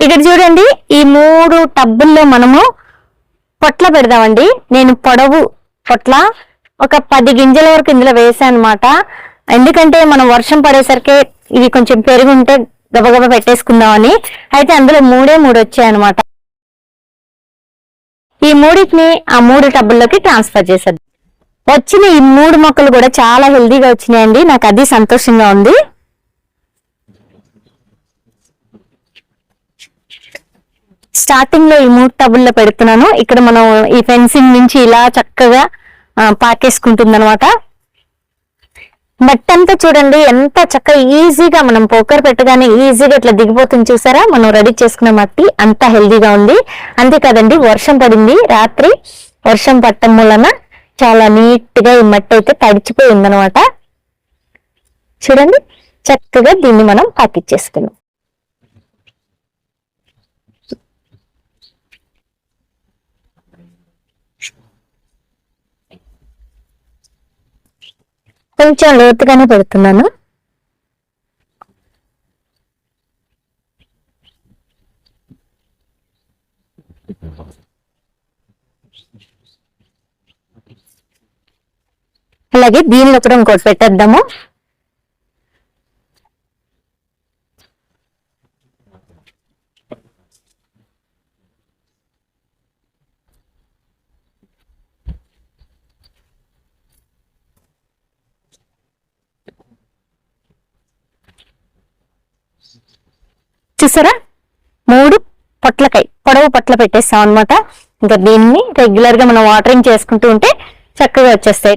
ఇక్కడ చూడండి ఈ మూడు టబ్బుల్లో మనము పొట్ల పెడదామండి. నేను పొడవు పొట్ల ఒక పది గింజల వరకు ఇందులో వేసాను అనమాట ఎందుకంటే మనం వర్షం పడేసరికి ఇవి కొంచెం పెరుగుంటే గబగబ పెట్టేసుకుందామని. అయితే అందులో మూడే మూడు వచ్చాయి అనమాట ఈ మూడింటిని ఆ మూడు టబ్బుల్లోకి ట్రాన్స్ఫర్ చేసేది వచ్చిన ఈ మూడు మొక్కలు కూడా చాలా హెల్దీగా వచ్చినాయండి. నాకు అది సంతోషంగా ఉంది. స్టార్టింగ్లో ఈ మూడు టబుల్లో పెడుతున్నాను. ఇక్కడ మనం ఈ ఫెన్సింగ్ నుంచి ఇలా చక్కగా పాకేసుకుంటుంది అనమాట మట్టి అంతా చూడండి ఎంత చక్కగా ఈజీగా మనం పోకర్ పెట్టగానే ఈజీగా ఇట్లా దిగిపోతుంది చూసారా? మనం రెడీ చేసుకున్న మట్టి అంత హెల్దీగా ఉంది. అంతేకాదండి వర్షం పడింది రాత్రి. వర్షం పట్టడం వలన చాలా నీట్గా ఈ మట్టి అయితే తడిచిపోయి ఉందన్నమాట చూడండి చక్కగా దీన్ని మనం పాకిచ్చేసుకున్నాం. కొంచెం లోతుగానే పెడుతున్నాను. అలాగే దీనిలో కూడా ఇంకోటి పెట్టేద్దాము. చూసారా? మూడు పొట్లకాయ పొడవు పొట్ల పెట్టేస్తాం అనమాట ఇంకా దీన్ని రెగ్యులర్గా మనం వాటరింగ్ చేసుకుంటూ ఉంటే చక్కగా వచ్చేస్తాయి.